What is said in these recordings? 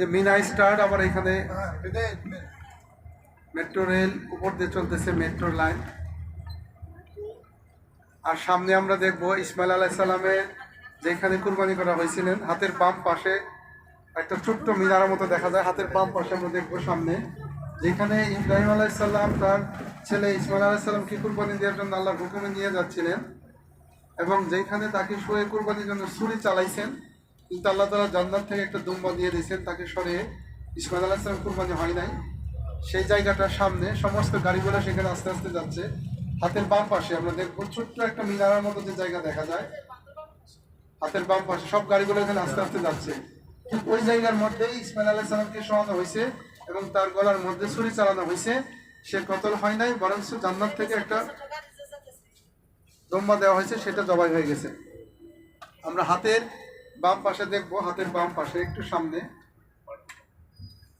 যে আবার এখানে মেট্রো রেল উপর দিয়ে চলতেছে মেট্রো লাইন। আর সামনে আমরা দেখব ইসমাইল আলাইসাল্লামের যেখানে কুরবানি করা হয়েছিলেন, হাতের বাম পাশে একটা ছোট্ট মিনারের মতো দেখা যায়, হাতের বাম পাশে আমরা দেখব সামনে যেখানে ইব্রাহিম আলাইসাল্লাম তার ছেলে ইসমাইল আলাইসাল্লামকে কুরবানি দেওয়ার জন্য আল্লাহর হুকুমে নিয়ে যাচ্ছিলেন এবং যেখানে তাকে শুয়ে কুরবানির জন্য ছুরি চালাইছেন কিন্তু আল্লাহ তালা জান্নাত থেকে একটা দুম্বা দিয়ে দিয়েছেন, তাকে সরে ইসমাইল আলাইসাল্লাম কুরবানি হয় নাই। সেই জায়গাটার সামনে সমস্ত গাড়িগুলো সেখানে আস্তে আস্তে যাচ্ছে। হাতের বাম পাশে আমরা দেখব ছোট্ট একটা মিনারের মতো যে জায়গা দেখা যায়। হাতের বাম পাশে সব গাড়িগুলো এখানে আস্তে আস্তে যাচ্ছে। ঠিক ওই জায়গার মধ্যেই ইসমাইল আলাহ সালামকে শোয়ানো হয়েছে এবং তার গলার মধ্যে ছুরি চালানো হয়েছে। সে কতল হয় নাই বরং জান্নাত থেকে একটা দম্বা দেওয়া হয়েছে, সেটা জবাই হয়ে গেছে। আমরা হাতের বাম পাশে দেখবো হাতের বাম পাশে একটু সামনে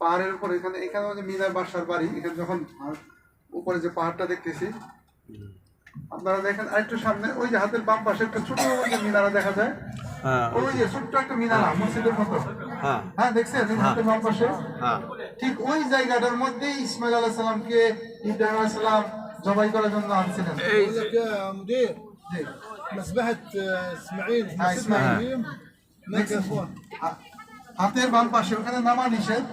পাহাড়ের উপর এখানে এখানে যে মিনার বাসার বাড়ি এখানে যখন উপরে যে পাহাড়টা দেখতেছি আপনারা দেখেন আরেকটু সামনে ওই যে হাতের বাম পাশে একটা ছোট যে মিনারা দেখা যায় হ্যাঁ ওই যে ছোট্ট একটা মিনারা মসজিদের মতো হ্যাঁ হ্যাঁ দেখছেন এই হাতের বাম পাশে হ্যাঁ ঠিক ওই জায়গাটার মধ্যে ইসমাইল আলাহ সালামকে ইব্রাহিম আলাইহিস সালাম জবাই করার জন্য আনছিলেন এই يقول لك يا مدير জি। مسبحة آه، اسماعيل হাতের বাম পাশে ওখানে নামা নিষেধ।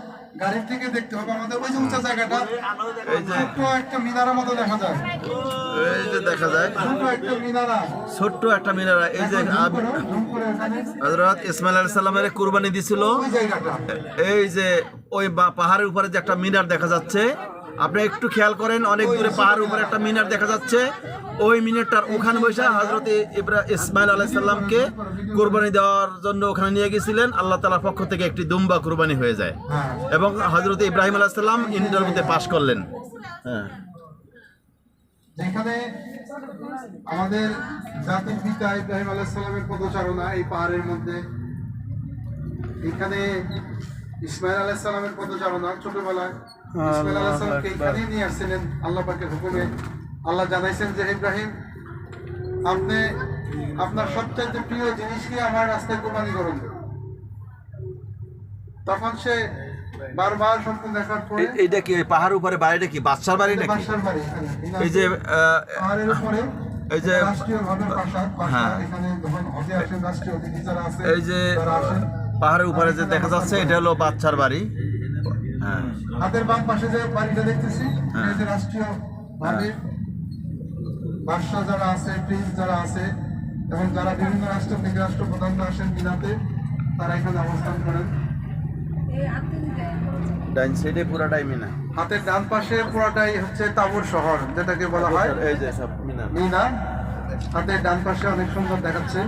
গাড়ির থেকে দেখতে হবে আমাদের। ওই যে উঁচা জায়গাটা ছোট্ট একটা মিনারা মতো দেখা যায়। এই যে দেখা যায়। ছোট্ট একটা এই যে কুরবানি দিছিল। এই যে ওই পাহাড়ের উপরে যে একটা মিনার দেখা যাচ্ছে আপনি একটু খেয়াল করেন অনেক দূরে পাহাড়ের উপরে একটা মিনার দেখা যাচ্ছে। ওই মিনারটার ওখানে বসে হজরত ইব্রা ইসমাইল আলাইসাল্লামকে কোরবানি দেওয়ার জন্য ওখানে নিয়ে গেছিলেন। আল্লাহ তালার পক্ষ থেকে একটি দুম্বা কোরবানি হয়ে যায়। হ্যাঁ। এবং হজরত ইব্রাহিম আলাইসাল্লাম ইন্টার মধ্যে পাশ করলেন। হ্যাঁ। যেখানে আমাদের জাতির পিতা ইব্রাহিম আলাহ পদচারণা এই পাহাড়ের মধ্যে। এখানে ইসমাইল আলাহ সালামের পদচারণা ছোটবেলায় ইসমাইল আলাহ সালামকে এখানে নিয়ে আসছিলেন আল্লাহ পাকের হুকুমে। আল্লাহ জানাইছেন যে ইব্রাহিম আপনি আপনার সবচাইতে প্রিয় জিনিসকে আমার রাস্তায় কোরবানি করুন? তখন সে বারবার স্বপ্ন দেখার পরে এইটা কি ওই পাহাড়ের উপরে বাড়িটা কি বাদশার বাড়ি নাকি? বাড়ি এই যে পাহাড়ের উপরে এই যে হ্যাঁ। এই যে পাহাড়ের উপরে যে দেখা যাচ্ছে এটা হলো বাচ্চার বাড়ি। হ্যাঁ। হাতের বাম পাশে যে বাড়িটা দেখতেছি হ্যাঁ। যে রাষ্ট্রীয় ভাবে বাদশাহ যারা আছে প্রিন্স যারা আছে এবং যারা বিভিন্ন রাষ্ট্র থেকে রাষ্ট্রপ্রধানরা আসেন মিনাতে তারা এখানে অবস্থান করেন। সাইডে পুরাটাই মিনা। হাতের ডান পাশে পুরাটাই হচ্ছে তাবুর শহর যেটাকে বলা হয়। এই যে সব মিনা। মিনা হাতের ডান পাশে অনেক সুন্দর দেখাচ্ছে।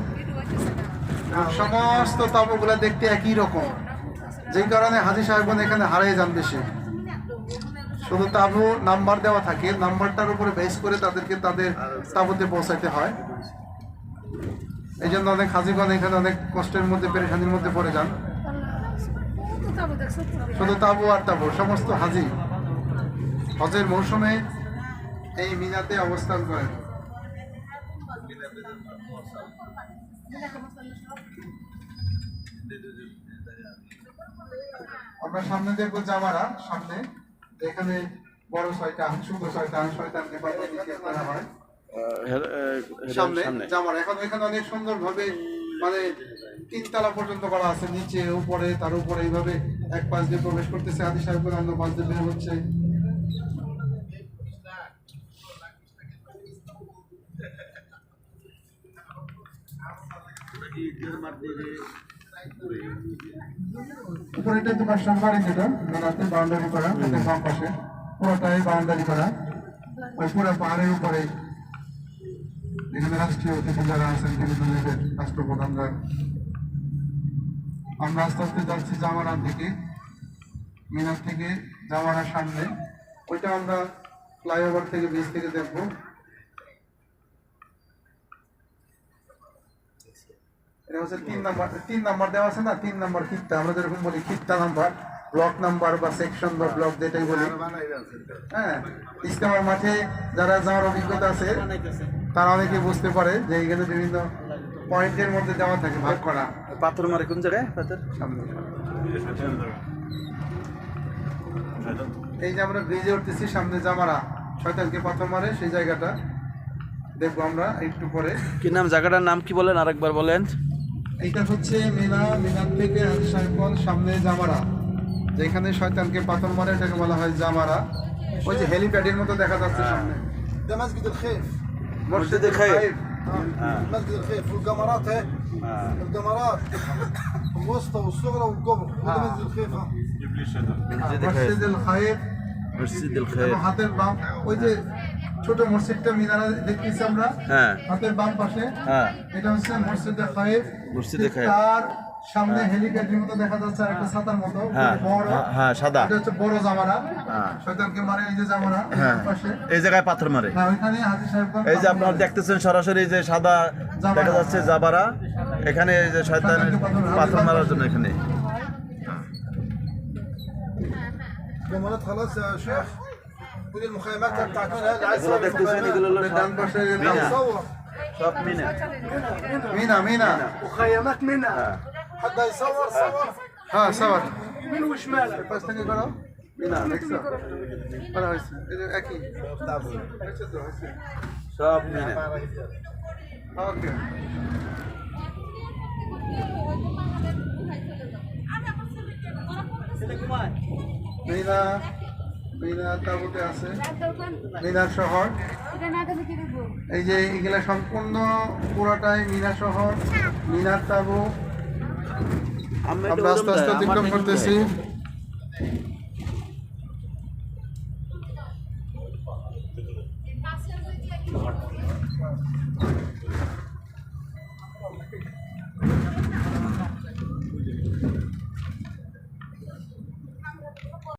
সমস্ত তাবুগুলো দেখতে একই রকম। যেই কারণে হাজি সাহেবগণ এখানে হারিয়ে যান বেশি। শুধু তাবু নাম্বার দেওয়া থাকে, নাম্বারটার উপরে বেস করে তাদেরকে তাদের তাবুতে পৌঁছাইতে হয়। এই জন্য অনেক হাজিগণ এখানে অনেক কষ্টের মধ্যে, পেরেশানির মধ্যে পড়ে যান। শুধু তাবু আর তাবু, সমস্ত হাজি। হজের মৌসুমে এই মিনাতে অবস্থান করেন। আমরা সামনে দেখব জামারা, সামনে। এখানে বড় ছয়টা ছোট ছয়টা শয়তান পাঠিয়ে নিক্ষেপ করা হয়। সামনে জামার। এখন এখানে অনেক সুন্দর ভাবে মানে তিনতলা পর্যন্ত করা আছে নিচে উপরে তার উপরে এইভাবে এক পাশ দিয়ে প্রবেশ করতেছে। আদি সাহেব অন্য পাশ দিয়ে বের হচ্ছে। উপরে এটা তোমার সামনে যেটা মেলাতে বাউন্ডারি করা বাম পাশে। পুরোটাই বাউন্ডারি করা। ওই পুরো পাহাড়ের উপরে। এখানে রাষ্ট্রীয় অতিথি যারা আছেন বিভিন্ন দেশের রাষ্ট্রপ্রধানরা। আমরা আস্তে আস্তে যাচ্ছি জামারার দিকে। মিনার থেকে জামারার সামনে। ওইটা আমরা ফ্লাইওভার থেকে ব্রিজ থেকে দেখব। এটা হচ্ছে তিন নাম্বার তিন নাম্বার দেওয়া আছে না? তিন নাম্বার খিত্তা আমরা যেরকম বলি খিত্তা নাম্বার ব্লক নাম্বার বা সেকশন বা ব্লক যেটাই বলি। হ্যাঁ? ইস্তেমার মাঠে যারা যাওয়ার অভিজ্ঞতা আছে তারা অনেকে বুঝতে পারে যে এখানে বিভিন্ন পয়েন্টের মধ্যে দেওয়া থাকে ভাগ করা। পাথর মারে কোন জায়গায়? পাথর? সামনে। এই যে আমরা ব্রিজে উঠতেছি সামনে জামারা। শয়তানকে পাথর মারে সেই জায়গাটা দেখব আমরা একটু পরে। কি নাম? জায়গাটার নাম কি বলেন? আরেকবার বলেন। এইটা হচ্ছে মিনা মিনার থেকে হাজি সাহেবগঞ্জ সামনে জামারা যেখানে শয়তানকে পাথর মারে এটাকে বলা হয় জামারা ওই যে হেলিপ্যাডের মতো দেখা যাচ্ছে সামনে ده مسجد الخيف মসজিদ খাইফ مسجد الخيف والقمرات اهي القمرات الوسطى والصغرى والكبرى وده مسجد الخيف ها মসজিদুল খায়েব মসজিদ এবং হাতের বাম ওই যে ছোট মসজিদটা মিনারা দেখতেছি আমরা। হ্যাঁ। হাতের বাম পাশে। হ্যাঁ। এটা হচ্ছে মসজিদে খায়েব। মসজিদে খায়েব। তার সামনে হ্যাঁ। হেলিকপ্টারের মতো দেখা যাচ্ছে আর একটা ছাতার মতো। হ্যাঁ। বড়। হ্যাঁ, হ্যাঁ সাদা। এটা হচ্ছে বড় জামারা শয়তানকে মারে এই যে জামারা পাশে। এই জায়গায় পাথর মারে। হ্যাঁ ওখানে হাজি সাহেব এই যে আপনারা দেখতেছেন সরাসরি এই যে সাদা দেখা যাচ্ছে জাবারা এখানে এই যে শয়তানের পাথর মারার জন্য এখানে। কেমন থালা শেখ? ودي المخيمات بتاعتنا اللي عايز يقول لك تسالني يقول له بدنا نصور طب مينا. مينا. مينا مخيمات مينا. آه. حد هيصور صور. آه صور. يمين وشمال بس تاني بقى مينا. نكسر أنا أكيد. صاب مينا. أوكي. مينا. মিনা তারপরে আছে। মিনা শহর। এই যে এগুলা সম্পূর্ণ পুরোটাই মিনা শহর মিনার তাবু। আমরা আস্তে আস্তে অতিক্রম করতেছি।